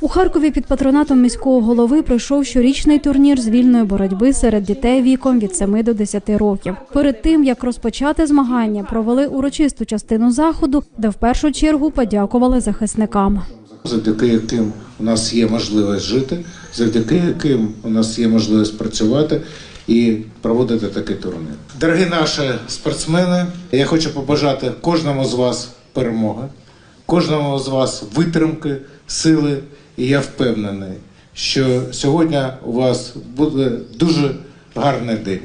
У Харкові під патронатом міського голови пройшов щорічний турнір з вільної боротьби серед дітей віком від 7 до 10 років. Перед тим як розпочати змагання, провели урочисту частину заходу, де в першу чергу подякували захисникам. завдяки яким у нас є можливість жити, завдяки яким у нас є можливість працювати і проводити такий турнір. Дорогі наші спортсмени, я хочу побажати кожному з вас перемоги, кожному з вас витримки, сили, і я впевнений, що сьогодні у вас буде дуже гарний день.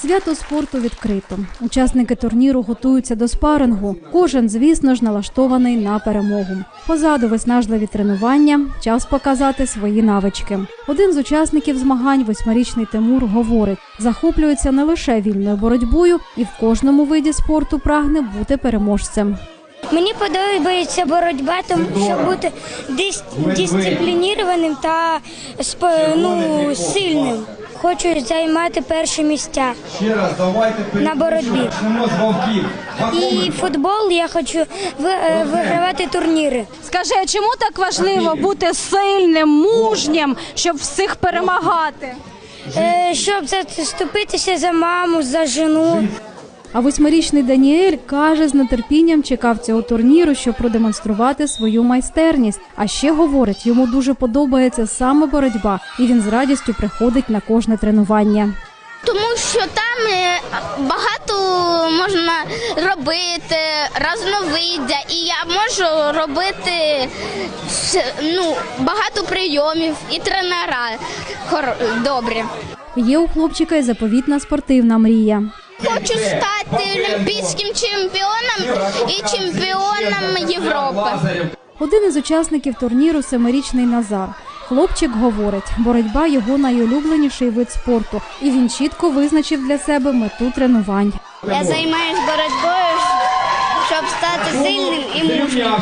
Свято спорту відкрито. Учасники турніру готуються до спарингу. Кожен, звісно ж, налаштований на перемогу. Позаду виснажливі тренування, час показати свої навички. Один з учасників змагань, восьмирічний Тимур, говорить, захоплюється не лише вільною боротьбою і в кожному виді спорту прагне бути переможцем. Мені подобається боротьба, тому що бути дис- дисциплінірованим та ну, сильним. Хочу займати перші місця. На боротьбі. І футбол я хочу е, вигравати турніри. Скажи, а чому так важливо бути сильним, мужнім, щоб всіх перемагати? Е, Щоб заступитися за маму, за жену. А восьмирічний Даніель каже, з нетерпінням чекав цього турніру, щоб продемонструвати свою майстерність. А ще говорить, йому дуже подобається саме боротьба, і він з радістю приходить на кожне тренування. Тому що там е, багато можна робити разновиддя, і я можу робити ну, багато прийомів і тренера добрі. Є у хлопчика й заповітна спортивна мрія. Хочу стати олімпійським чемпіоном і чемпіоном Європи. Один із учасників турніру семирічний Назар. Хлопчик говорить, боротьба його найулюбленіший вид спорту, і він чітко визначив для себе мету тренувань. Я займаюся боротьбою, щоб стати сильним і мужнім.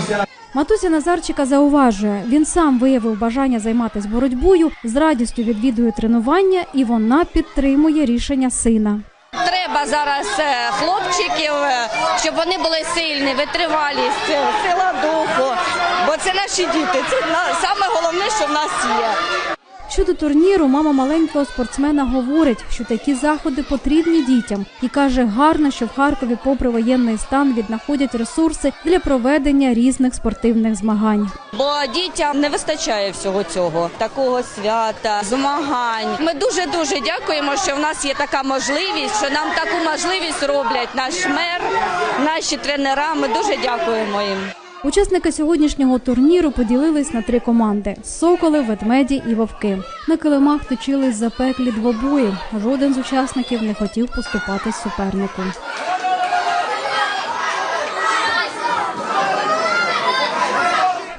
Матуся Назарчика зауважує, він сам виявив бажання займатися боротьбою, з радістю відвідує тренування, і вона підтримує рішення сина. Треба зараз е, хлопчиків, е, щоб вони були сильні, витривалість, е, сила духу. Бо це наші діти. Це саме головне, що в нас є. Щодо турніру, мама маленького спортсмена говорить, що такі заходи потрібні дітям, і каже, гарно, що в Харкові, попри воєнний стан, віднаходять ресурси для проведення різних спортивних змагань. Бо дітям не вистачає всього цього, такого свята, змагань. Ми дуже дуже дякуємо, що в нас є така можливість, що нам таку можливість роблять наш мер, наші тренера. Ми дуже дякуємо їм. Учасники сьогоднішнього турніру поділились на три команди: соколи, ведмеді і вовки. На килимах точились запеклі двобої. Жоден з учасників не хотів поступатись супернику.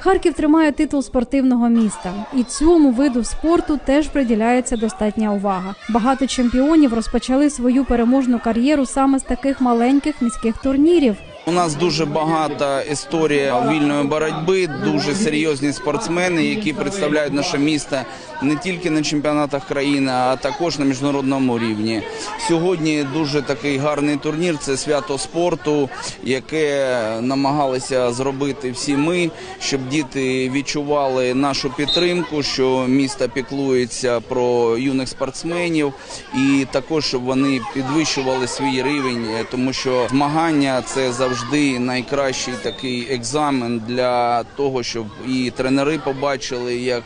Харків тримає титул спортивного міста, і цьому виду спорту теж приділяється достатня увага. Багато чемпіонів розпочали свою переможну кар'єру саме з таких маленьких міських турнірів. У нас дуже багата історія вільної боротьби, дуже серйозні спортсмени, які представляють наше місто не тільки на чемпіонатах країни, а також на міжнародному рівні. Сьогодні дуже такий гарний турнір. Це свято спорту, яке намагалися зробити всі ми, щоб діти відчували нашу підтримку, що місто піклується про юних спортсменів, і також щоб вони підвищували свій рівень, тому що змагання це завжди найкращий такий екзамен для того, щоб і тренери побачили, як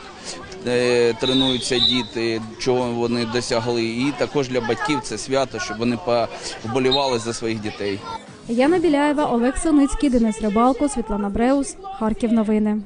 е, тренуються діти, чого вони досягли, і також для батьків це свято, щоб вони поболівали за своїх дітей. Яна Біляєва, Олег Соницький, Денис Рибалко, Світлана Бреус, Харків. Новини.